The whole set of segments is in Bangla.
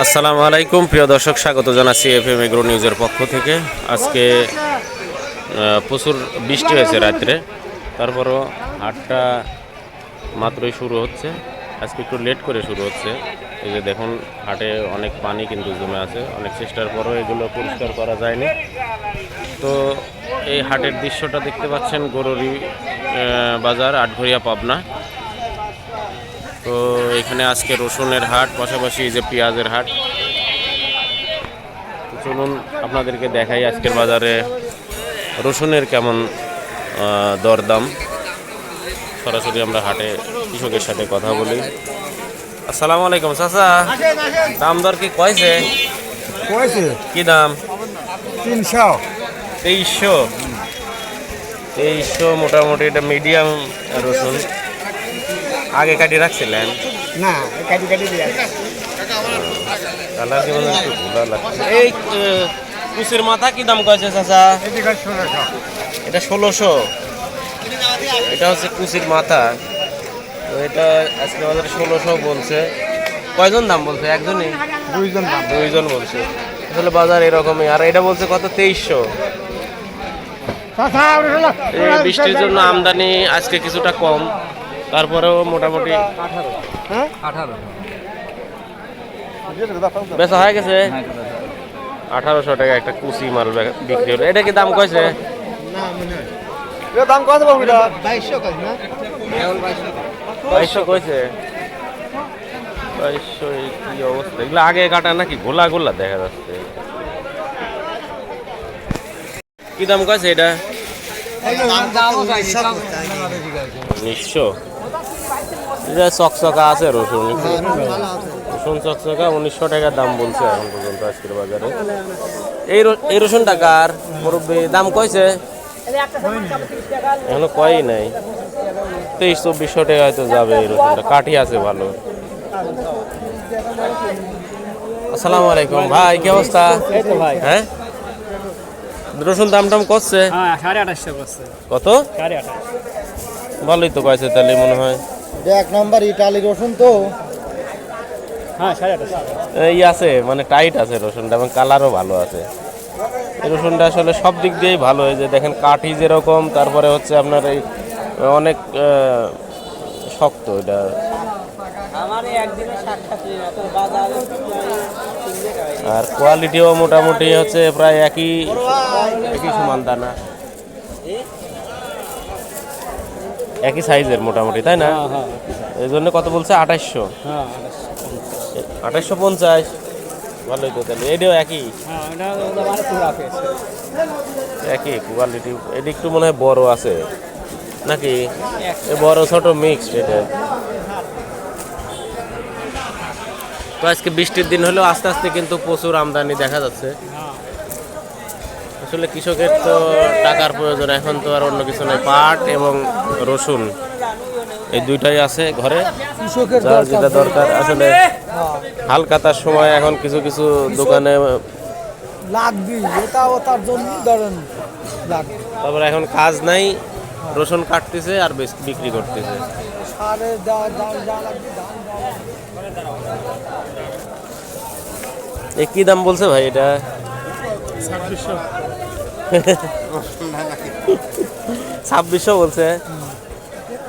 আসসালামু আলাইকুম। প্রিয় দর্শক, স্বাগত জানাচ্ছি এফ এম এগ্রো নিউজের পক্ষ থেকে। আজকে প্রচুর বৃষ্টি হয়েছে রাত্রে। তারপরও হাটটা মাত্রই শুরু হচ্ছে। আজকে একটু লেট করে শুরু হচ্ছে। এই যে দেখুন, হাটে অনেক পানি কিন্তু জমে আছে। অনেক চেষ্টার পরও এগুলো পরিষ্কার করা যায়নি। তো এই হাটের দৃশ্যটা দেখতে পাচ্ছেন গরুরি বাজার, আটঘরিয়া, পাবনা। তো এখানে আজকে রসুনের হাট পাশাপাশি যে পেঁয়াজের হাট। তো চলুন আপনাদেরকে দেখাই আজকের বাজারে রসুনের কেমন দরদাম। সরাসরি আমরা হাটে কৃষকের সাথে কথা বলি। আসসালামু আলাইকুম চাচা। দাম দর কি কয়েছে? কয়েছে? কি দাম? তিনশো। তেইশশো। তেইশশো মোটামুটি এটা মিডিয়াম রসুন। আগে কাটি রাখছিলেন? না কাটি কাটি দিয়ে কালার কেমন একটু ঘোলা লাগছে। এই কুচির মাথা কি দাম কয়েছে চাচা? এটা ষোলোশো? এটা হচ্ছে কুচির মাথা। তো এটা আজকে আমাদের ষোলোশো বলছে। কয়জন দাম বলছে? একজনই? দুইজন দাম। দুইজন বলছে। আসলে বাজার এরকমই। আর এটা বলছে কত? তেইশশো। এই বৃষ্টির জন্য আমদানি আজকে কিছুটা কম। তারপরেও মোটামুটি আঠারো। বেচা হয়ে গেছে। আঠারোশো টাকা একটা কুচি মাল বিক্রি হলো। এটা কি দাম কয়েছে দাম কত পাবো বাইশশো কাজ বাইশশো। এই কি অবস্থা? এগুলো আগে কাটা নাকি গোলা গোলা দেখা যাচ্ছে? কি দাম কয়েছে এটা? উনিশশো এটা চকচকা আছে রসুন। রসুন চকচকা উনিশশো টাকা দাম বলছে এখন পর্যন্ত আজকের বাজারে। এই এই রসুন টাকার মুরব্বী দাম কইছে? এখনও কয়ই নাই। তেইশ চব্বিশশো টাকা হয়তো যাবে এই রসুনটা। কাঠি আছে ভালো। আসসালামু আলাইকুম। ভাই কি অবস্থা? এই তো ভাই। হ্যাঁ? রসুন দাম টাম করছে হ্যাঁ সাড়ে আঠাশশো করছে কত? সাড়ে আঠাশ। ভালোই তো কয়েছে তাহলে মনে হয়। এক নাম্বার ইটালি রসুন তো। হ্যাঁ এই আছে মানে টাইট আছে রসুনটা এবং কালারও ভালো আছে। এই রসুনটা আসলে সব দিক দিয়েই ভালো যে দেখেন কাঠি যেরকম তারপরে হচ্ছে আপনার এই অনেক শক্ত এটা। আমার একদিনে সাক্ষাৎ বাজারে আর কোয়ালিটিও মোটামুটি হচ্ছে প্রায় একই একই সমান দানা। একই সাইজের মোটামুটি তাই না? হ্যাঁ এই জন্য কত বলছে? আঠাশশো হ্যাঁ আঠাশশো পঞ্চাশ। ভালোই তো তাহলে। এটাও একই। হ্যাঁ একই কোয়ালিটি এটা একটু মনে হয় বড় আছে। নাকি? বড় ছোট মিক্সড এটা। তো আজকে বৃষ্টির দিন হলেও আস্তে আস্তে কিন্তু প্রচুর আমদানি দেখা যাচ্ছে। হ্যাঁ আসলে কৃষকের তো টাকার প্রয়োজন এখন তো আর অন্য কিছু নেই পাট এবং রসুন। এই দুইটাই আছে ঘরে। যার যেটা দরকার আসলে হালকাতার সময় এখন কিছু কিছু দোকানে লাগবে এটাও তার জন্য ধরেন তারপরে এখন কাজ নাই রসুন কাটতেছে আর বেশ বিক্রি করতেছে। সারের দাম দাম যা লাগবে দাম এ কি দাম বলছে ভাই এটা? ছাব্বিশশো বলছে।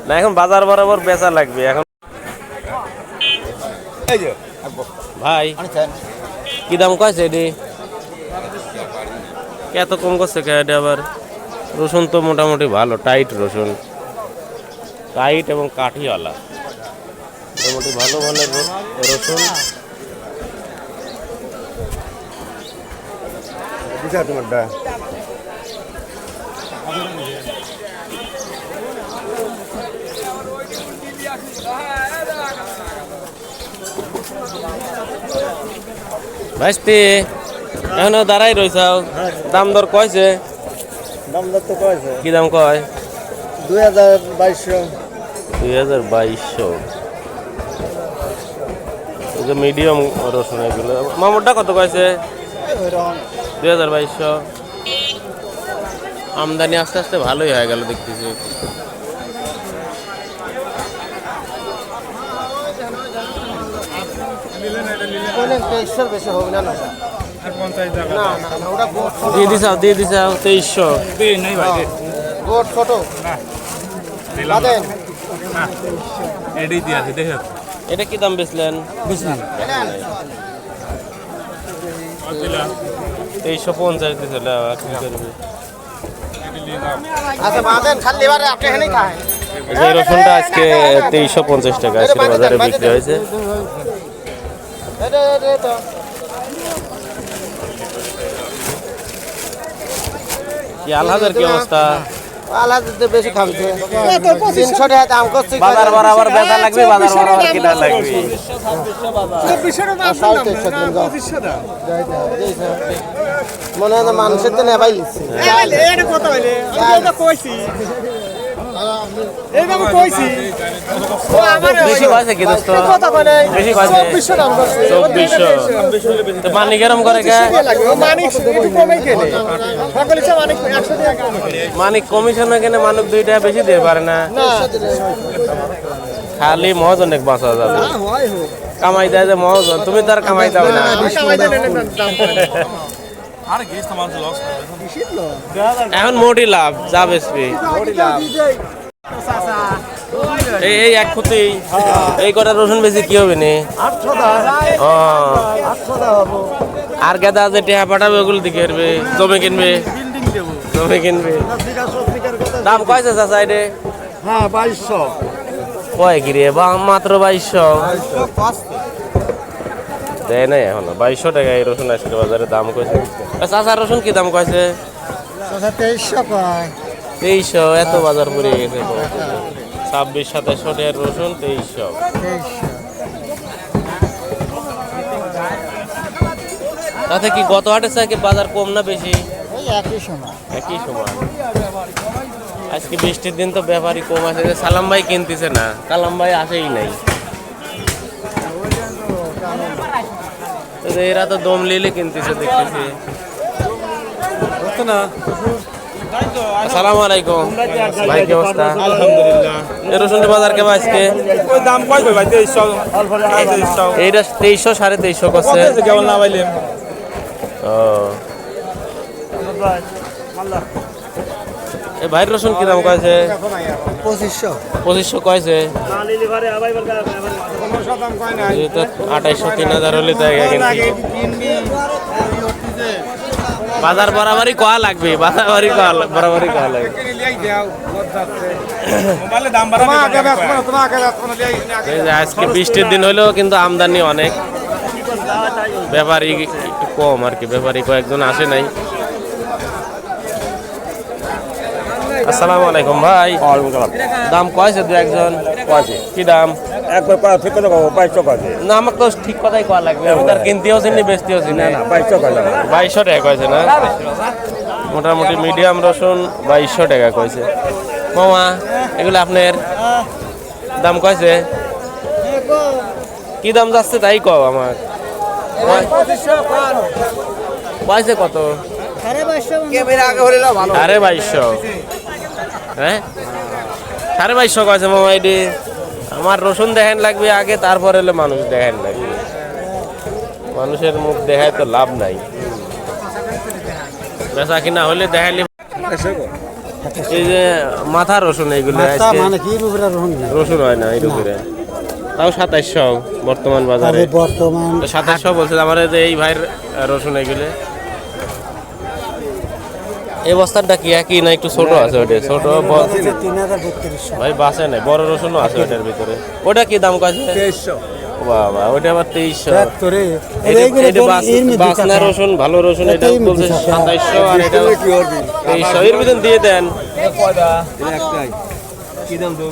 না এখন বাজার বরাবর বেচা লাগবে এখন ভাই কি দাম কয়েছে এটি এত কম করছে কে এটা আবার? রসুন তো মোটামুটি ভালো টাইট রসুন। টাইট এবং কাঠিওয়ালা। মোটামুটি ভালো র- রসুন। ভাইস্তি এখনও দাঁড়াই রয়েছাও দাম দর কয়েছে? দাম দর তো কয়েছে? কি দাম কয়? দুই হাজার বাইশশো। দুই হাজার বাইশশো। মিডিয়াম রসুন এগুলো। মামুরটা কত কয়েছে? দুই হাজার বাইশশো। আমদানি আস্তে আস্তে ভালোই হয়ে গেল দেখতেছি। কোন নেন তেইশশোর বেশি হবে না না। না না ওটা বোট দিয়ে দিয়ে তেইশশো। বোট ছোট। এটাই দিয়ে আছে দেখে এটা কি দাম বেচলেন? তেইশশো পঞ্চাশ কি করবি? আচ্ছা যে রসুনটা আজকে তেইশশো পঞ্চাশ টাকা আজকে বাজারে বিক্রি হয়েছে। এটা কি অবস্থা দিতে বেশি খাবি তিনশো টাকা দাম করছি বাজার বরাবর বেচা লাগবে বাজার বরাবর কিনা লাগবে সাড়ে তেইশশো দিন যাও। মনে বেশি কি দোস্ত? বেশি তো মানি করে কে? মানিক কমিশন কেনে মানুষ দুইটা বেশি দিয়ে পারে না। খালি মহাজন এক বাঁচা যাবে। কামাই দেয় যে মহাজন তুমি তো আর কামাই দাও না এখন মোটি লাভ যা বেশি। এই এই এক ক্ষতি এই কটা রসুন বেশি কি হবে নি? আর গেদা যে টেহা পাঠাবে ওগুলো দিকে আসবে জমি কিনবে জমি কিনবে। দাম কয়ছে চাচা এটা হ্যাঁ বাইশশো। কয় কি রে বা মাত্র বাইশশো। দেয় নাই এখন। বাইশশো টাকা এই রসুন আজকে বাজারে দাম কয়েছে চাচা রসুন কি দাম কয়েছে তেইশশো তেইশশো এত বাজার পড়ে গেছে ছাব্বিশ সাতাশশো টাকার রসুন তেইশশো। তাতে কি গত হাটের চাইতে বাজার কম না বেশি? একই সময়। একই সমান আজকে বৃষ্টির দিন তো ব্যাপারই কম আছে সালাম ভাই কিনতেছে না। কালাম ভাই আসেই নাই। এরা তো দম লিলে কিনতেছে দেখতেছি। না? আসসালামু আলাইকুম ভাই কি অবস্থা? আলহামদুলিল্লাহ। এই রসুনের বাজার কেমন আজকে? ওই দাম কয় কই ভাই এইটা তেইশশো সাড়ে তেইশশো করছে কেমন না ও। এ ভাইয়ের রসুন কি দাম কয়েছে? পঁচিশশো। পঁচিশশো কয়েছে। আঠাইশশো তিন হাজার হলে তো বাজার বরাবরই কোয়া লাগবে বাজারবারই কোয়া বরাবরই কোয়া লাগবে। আজকে বৃষ্টির দিন হলেও কিন্তু আমদানি অনেক। ব্যাপারী একটু কম আর কি ব্যাপারী কয়েকজন আসে নাই। আসসালামু আলাইকুম ভাই। দাম কয়েছে দু একজন? কি দাম? একবার ঠিক কথা কব না তো ঠিক কথাই কোয়া লাগবে। আমি তার কিনতেও চিনি বেচতেও চিনি। না বাইশশো টাকা কয়েছে না? মোটামুটি মিডিয়াম রসুন বাইশশো টাকা কয়েছে। মামা এগুলো আপনার দাম কয়েছে? কি দাম যাচ্ছে তাই কও আমার কয়েছে কত? আরে বাইশশো। হ্যাঁ? সাড়ে বাইশশো কয়েছে মামা এটি? আমার রসুন দেখেন লাগবে আগে তারপর এলে মানুষ দেখেন লাগবে। মানুষের মুখ দেখায় তো লাভ নাই। বেচা কিনা হলে দেখাইলে এই যে মাথা রসুন এইগুলো মানে রসুন হয় না এই রুপিরে তাও সাতাইশশো বর্তমান বাজারে। বর্তমান সাতাইশশো বলছে আমার এই ভাইয়ের রসুন এগুলো। এই বস্তাটা কি একই না একটু ছোট আছে ওটা ছোট ভাই বাসে নাই। বড় রসুনও আছে ওটার ভিতরে। ওটা কি দাম কাছে বাবা ওটা আবার তেইশশো। বাসনা রসুন ভালো রসুন এটা বলছে সাতাইশশো আর এটা তেইশশো। এর ভিতরে দিয়ে দেন।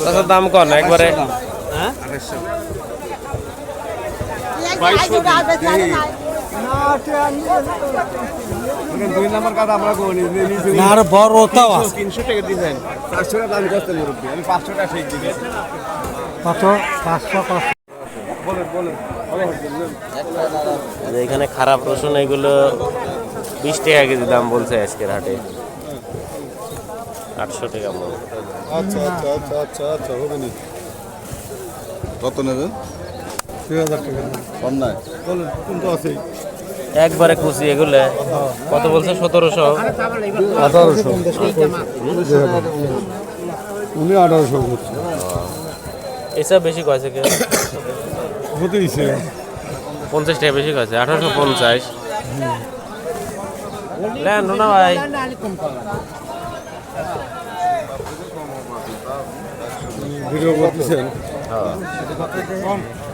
আচ্ছা দাম কন একবারে। দুই নম্বর কথা আমরা আর বড় ওটাও আছে। তিনশো টাকা দিবেন। চারশো টাকা দাম করতে মুরব্বী আমি পাঁচশো টাকা ঠিক দিবেন। কত? পাঁচশো পাঁচশো। এখানে খারাপ রসুন এগুলো বিশ টাকা কেজি দাম বলছে আজকের হাটে। আটশো টাকা মন। আচ্ছা আচ্ছা আচ্ছা আচ্ছা আচ্ছা হবে নি কত নেবেন? দুই হাজার টাকা কম নাই। বলেন কিন্তু আছে? একবারে কুচি এগুলো। কত বলছে? সতেরোশো। আঠারোশো। উনি আঠারোশো করছে। এসব বেশি কয়েছে কে হতেইছে পঞ্চাশ টাকা বেশি কয়েছে। আঠারোশো পঞ্চাশ। লেন না ভাই। ভিডিও করতেছেন? মানিক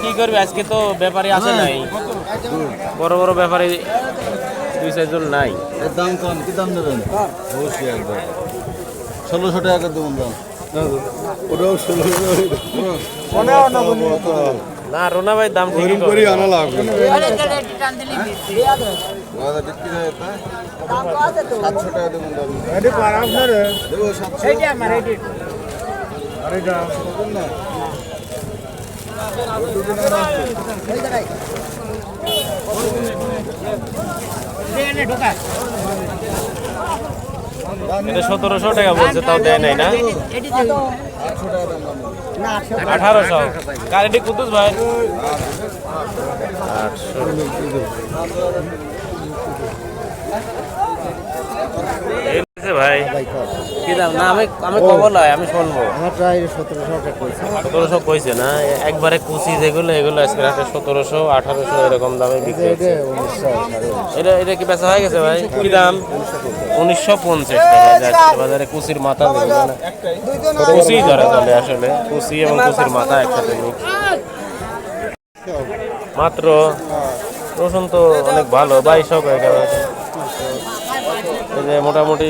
কি করবি আজকে তো ব্যাপারী আসে নাই বড় বড় ব্যাপারী দুই চারজন নাই দাম কম, কি দাম দেবেন অবশ্যই একদম ষোলোশো টাকা দেবেন দাম। ওটাও ষোলোশো না রোনা ভাই দাম ওরকম করে। করি আনা লাগবে না সাতশো টাকা দেবেন দাম দেবো সাতশো এটা সতেরোশো টাকা বলছে তাও দেয় নাই না? আঠারোশো। গাড়িটি কুতুস ভাই? আটশো এই হচ্ছে ভাই? কি দাম? না আমি আমি কব লয় আমি শুনব। আমার প্রায় সতেরোশো কইছে। সতেরোশো কইছে না? একবারে কুচি যেগুলো এগুলো আজকে সতেরোশো আঠারোশো এরকম দামে বিক্রি হচ্ছে। এটা এটা কি বেচা হয়ে গেছে ভাই? কি দাম? উনিশশো পঞ্চাশ টাকা যাচ্ছে। বাজারে কুচির মাথা না। কুচি ধরে তাহলে আসলে। কুচি এবং কুচির মাথা একসাথে। মাত্র রসুন তো অনেক ভালো বাইশও কয়েক এই যে মোটামুটি